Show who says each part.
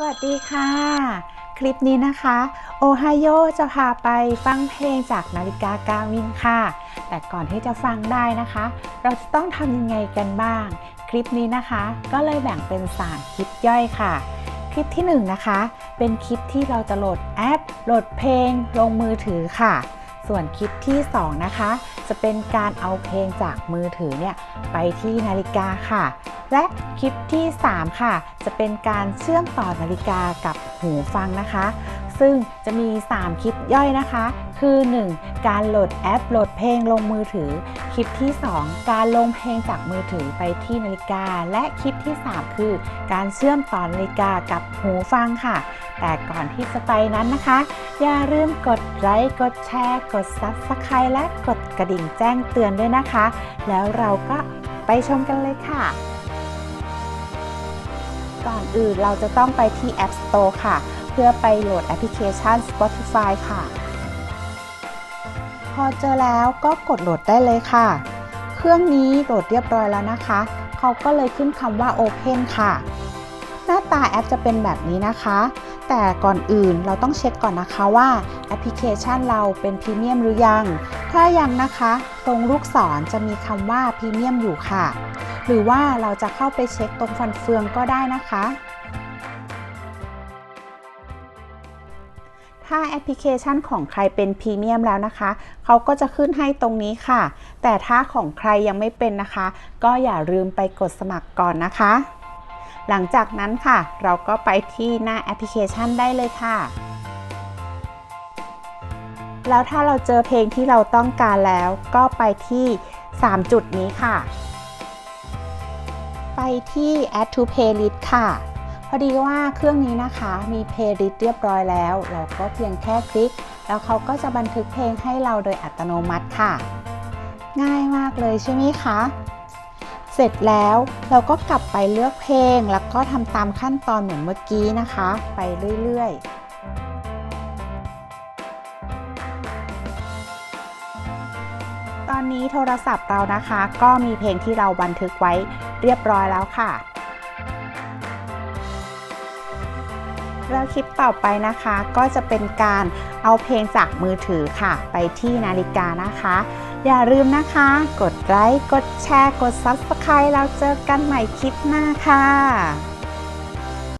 Speaker 1: สวัสดีค่ะ คลิปนี้นะคะโอไฮโอจะพาไปฟังเพลงจากนาฬิกากาวินค่ะ แต่ก่อนที่จะฟังได้นะคะ เราจะต้องทำยังไงกันบ้าง คลิปนี้นะคะ ก็เลยแบ่งเป็น 3 คลิปย่อยค่ะ คลิปที่ 1 นะคะ เป็นคลิปที่เราจะโหลดแอป โหลดเพลง ลงมือถือค่ะ ส่วนคลิปที่ 2 นะคะ จะเป็นการเอาเพลงจากมือถือเนี่ยไปที่นาฬิกาค่ะ และคลิปที่ 3 ค่ะ จะเป็นการเชื่อมต่อนาฬิกากับหูฟังนะคะ ซึ่งจะมี 3 คลิปย่อยนะคะ คือ 1. การโหลดแอปโหลดเพลงลงมือถือ คลิปที่ 2 การลงเพลงจากมือถือไปที่นาฬิกา และคลิปที่ 3 คือ การเชื่อมต่อนาฬิกากับหูฟังค่ะ แต่ก่อนที่จะไปนั้นนะคะ อย่าลืมกดไลค์กดแชร์ กด Subscribe และกดกระดิ่งแจ้งเตือนด้วยนะคะ แล้วเราก็ไปชมกันเลยค่ะ ก่อนอื่นเราจะต้องไปที่ App Store ค่ะ เพื่อไปโหลดแอปพลิเคชัน Spotify ค่ะ พอเจอแล้วก็กดโหลดได้เลยค่ะ เครื่องนี้โหลดเรียบร้อยแล้วนะคะ เขาก็เลยขึ้นคำว่า Open ค่ะ ตาแอปจะเป็นแบบนี้นะคะ แต่ก่อนอื่นเราต้องเช็คก่อนนะคะว่าแอปพลิเคชันเราเป็นพรีเมียมหรือยัง ถ้ายังนะคะ ตรงลูกศรจะมีคำว่าพรีเมียมอยู่ค่ะ หรือว่าเราจะเข้าไปเช็คตรงฟันเฟืองก็ได้นะคะ ถ้าแอปพลิเคชันของใครเป็นพรีเมียมแล้วนะคะ เขาก็จะขึ้นให้ตรงนี้ค่ะ แต่ถ้าของใครยังไม่เป็นนะคะ ก็อย่าลืมไปกดสมัครก่อนนะคะ หลังจากนั้นค่ะ เราก็ไปที่หน้าแอปพลิเคชันได้เลยค่ะ แล้วถ้าเราเจอเพลงที่เราต้องการแล้วก็ไปที่ 3 จุดนี้ค่ะ ไปที่ add to playlist ค่ะ พอดีว่าเครื่องนี้นะคะมี playlist เรียบร้อยแล้ว เราก็เพียงแค่คลิก แล้วเขาก็จะบันทึกเพลงให้เราโดยอัตโนมัติค่ะ ง่ายมากเลยใช่ไหมคะ เสร็จแล้วเราก็กลับไปเลือกเพลง แล้วก็ทำตามขั้นตอนเหมือนเมื่อกี้นะคะ ไปเรื่อยๆตอนนี้โทรศัพท์เรานะคะ ก็มีเพลงที่เราบันทึกไว้เรียบร้อยแล้วค่ะ แล้วคลิปต่อไปนะคะ ก็จะเป็นการเอาเพลงจากมือถือค่ะ ไปที่นาฬิกานะคะ อย่าลืมนะคะ กดไลค์ กดแชร์ กด Subscribe แล้วเจอกันใหม่คลิปหน้าค่ะ